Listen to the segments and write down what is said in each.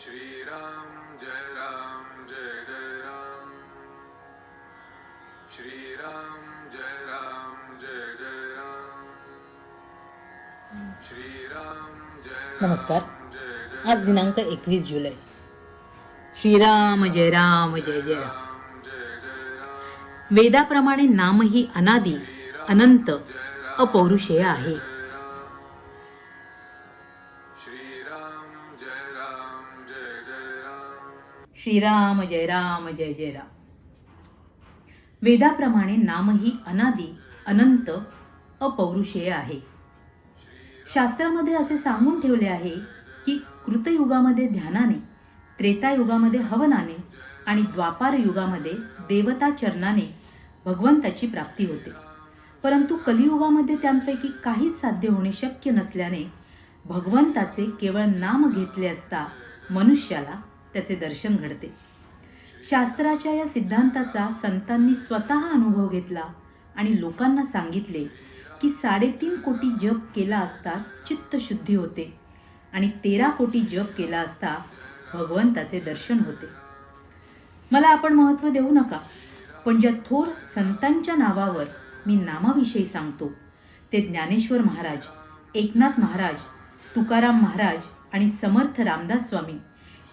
श्रीराम जय राम जय जय राम। श्रीराम जय राम जय जय राम। श्रीराम जय नमस्कार। आज दिनांक एकवीस जुलै। श्रीराम जय राम जय जय राम। वेदाप्रमाणे नामही अनादी अनंत अपौरुषेय आहे। श्रीराम जय श्रीराम जय राम जय जय राम. वेदाप्रमाणे नामही अनादी अनंत अपौरुषेय आहे. शास्त्रामध्ये असे सांगून ठेवले आहे की कृतयुगामध्ये ध्यानाने त्रेतायुगामध्ये हवनाने आणि द्वापार युगामध्ये देवता चरणाने भगवंताची प्राप्ती होते. परंतु कलियुगामध्ये त्यांपैकी काहीच साध्य होणे शक्य नसल्याने भगवंताचे केवळ नाम घेतले असता मनुष्याला त्याचे दर्शन घडते. शास्त्राच्या या सिद्धांताचा संतांनी स्वतः अनुभव घेतला आणि लोकांना सांगितले की साडेतीन कोटी जप केला असता चित्तशुद्धी होते आणि तेरा कोटी जप केला असता भगवंताचे दर्शन होते. मला आपण महत्त्व देऊ नका पण ज्या थोर संतांच्या नावावर मी नामाविषयी सांगतो ते ज्ञानेश्वर महाराज एकनाथ महाराज तुकाराम महाराज आणि समर्थ रामदास स्वामी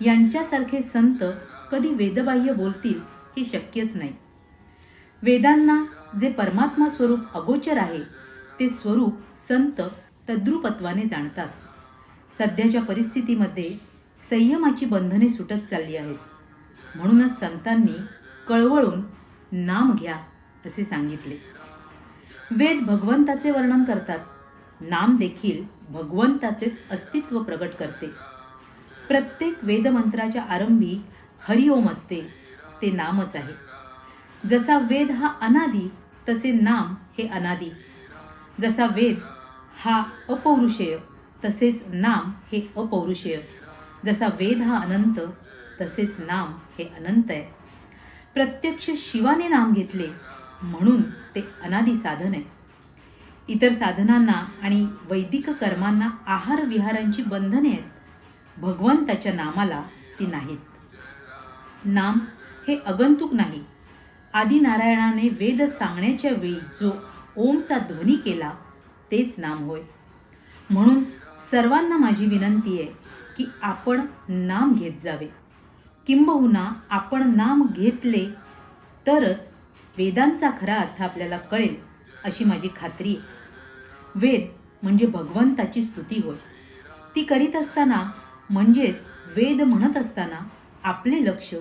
यांच्यासारखे संत कधी वेदबाह्य बोलतील हे शक्यच नाही. वेदांना जे परमात्मा स्वरूप अगोचर आहे ते स्वरूप संत तद्रुपत्वाने जाणतात. सध्याच्या परिस्थितीमध्ये संयमाची बंधने सुटत चालली आहेत. म्हणूनच संतांनी कळवळून नाम घ्या असे सांगितले. वेद भगवंताचे वर्णन करतात. नाम देखील भगवंताचेच अस्तित्व प्रकट करते. प्रत्येक वेदमंत्राच्या आरंभी हरिओम असते. ते नामच आहे. जसा वेद हा अनादी तसे नाम हे अनादी. जसा वेद हा अपौरुषेय तसेच नाम हे अपौरुषेय. जसा वेद हा अनंत तसेच नाम हे अनंत आहे. प्रत्यक्ष शिवाने नाम घेतले म्हणून ते अनादी साधन आहे. इतर साधनांना आणि वैदिक कर्मांना आहार विहारांची बंधने आहेत. भगवंताच्या नामाला ती नाहीत. नाम हे अगंतुक नाही. आदिनारायणाने वेद सांगण्याच्या वेळी जो ओमचा ध्वनी केला तेच नाम होय. म्हणून सर्वांना माझी विनंती आहे की आपण नाम घेत जावे. किंबहुना आपण नाम घेतले तरच वेदांचा खरा अर्थ आपल्याला कळेल अशी माझी खात्री आहे. वेद म्हणजे भगवंताची स्तुती होय. ती करीत असताना म्हणजेच वेद म्हणत असताना आपले लक्ष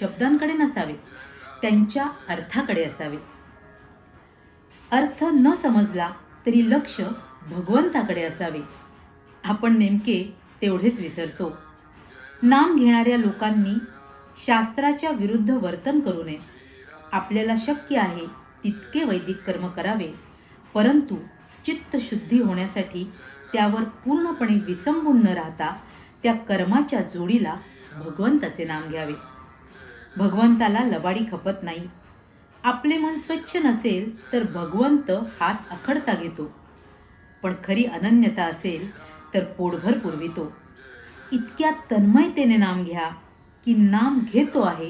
शब्दांकडे नसावे त्यांच्या अर्थाकडे असावे. अर्थ न समजला तरी लक्ष भगवंताकडे असावे. आपण नेमके तेवढेच विसरतो. नाम घेणाऱ्या लोकांनी शास्त्राच्या विरुद्ध वर्तन करू नये. आपल्याला शक्य आहे तितके वैदिक कर्म करावे परंतु चित्तशुद्धी होण्यासाठी त्यावर पूर्णपणे विसंबून न राहता त्या कर्माच्या जोडीला भगवंताचे नाम घ्यावे. भगवंताला लबाडी खपत नाही. आपले मन स्वच्छ नसेल तर भगवंत हात अखडता घेतो. पण खरी अनन्यता असेल तर पोटभर पुरवितो. इतक्या तन्मयतेने नाम घ्या की नाम घेतो आहे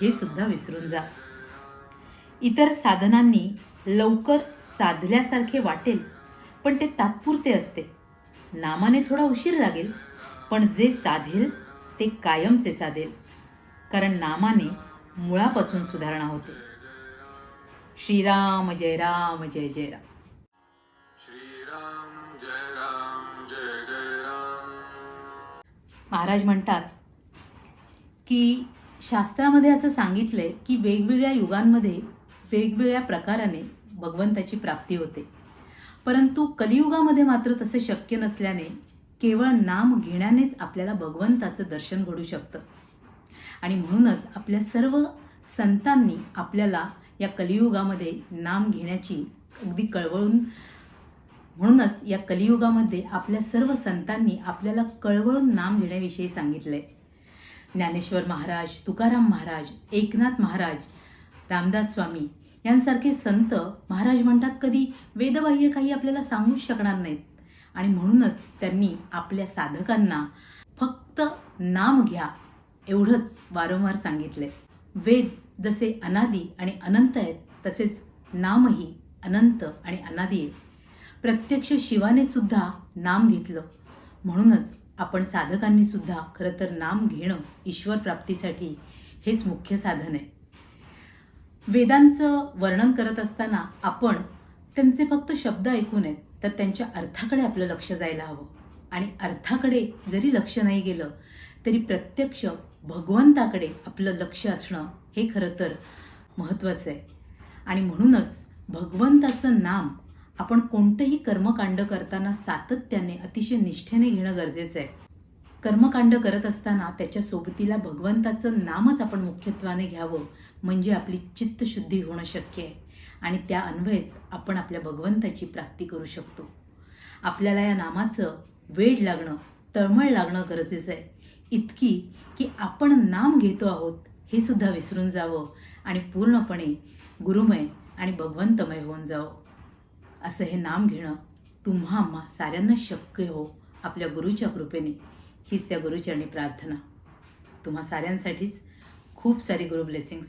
हे सुद्धा विसरून जा. इतर साधनांनी लवकर साधल्यासारखे वाटेल पण ते तात्पुरते असते. नामाने थोडा उशीर लागेल. पण जे साधेल ते कायमचे साधेल कारण नामाने मुळापासून सुधारणा होते. श्रीराम जय राम जय जय राम. श्रीराम जय राम जय जय राम महाराज म्हणतात की शास्त्रामध्ये असं सांगितलंय की वेगवेगळ्या युगांमध्ये वेगवेगळ्या प्रकाराने भगवंताची प्राप्ती होते. परंतु कलियुगामध्ये मात्र तसे शक्य नसल्याने केवळ नाम घेण्यानेच आपल्याला भगवंताचं दर्शन घडू शकतं. आणि म्हणूनच आपल्या सर्व संतांनी आपल्याला या कलियुगामध्ये नाम घेण्याची अगदी कळवळून म्हणूनच या कलियुगामध्ये आपल्या सर्व संतांनी आपल्याला कळवळून नाम घेण्याविषयी सांगितलंय. ज्ञानेश्वर महाराज तुकाराम महाराज एकनाथ महाराज रामदास स्वामी यांसारखे संत महाराज म्हणतात कधी? वेदबाह्य काही आपल्याला सांगूच शकणार नाहीत. आणि म्हणूनच त्यांनी आपल्या साधकांना फक्त नाम घ्या एवढंच वारंवार सांगितलंय. वेद जसे अनादी आणि अनंत आहेत तसेच नामही अनंत आणि अनादी आहे प्रत्यक्ष शिवाने सुद्धा नाम घेतलं. म्हणूनच आपण साधकांनी सुद्धा खरं तर नाम घेणं ईश्वर प्राप्तीसाठी हेच मुख्य साधन आहे. वेदांचं वर्णन करत असताना आपण त्यांचे फक्त शब्द ऐकू नयेत तर त्यांच्या अर्थाकडे आपलं लक्ष जायला हवं. आणि अर्थाकडे जरी लक्ष नाही गेलं तरी प्रत्यक्ष भगवंताकडे आपलं लक्ष असणं हे खरं तर महत्त्वाचं आहे. आणि म्हणूनच भगवंताचं नाम आपण कोणतंही कर्मकांड करताना सातत्याने अतिशय निष्ठेने घेणं गरजेचं आहे. कर्मकांड करत असताना त्याच्या सोबतीला भगवंताचं नामच आपण मुख्यत्वाने घ्यावं म्हणजे आपली चित्तशुद्धी होणं शक्य आहे. आणि त्या अन्वयेच आपण आपल्या भगवंताची प्राप्ती करू शकतो. आपल्याला या नामाचं वेड लागणं तळमळ लागणं गरजेचं आहे. इतकी की आपण नाम घेतो आहोत हे सुद्धा विसरून जावं आणि पूर्णपणे गुरुमय आणि भगवंतमय होऊन जावं. असं हे नाम घेणं तुम्हा आम्हा साऱ्यांना शक्य हो आपल्या गुरुच्या कृपेने. हीच त्या गुरुचरणी प्रार्थना. तुम्हा साऱ्यांसाठीच खूप सारी गुरु ब्लेसिंग्स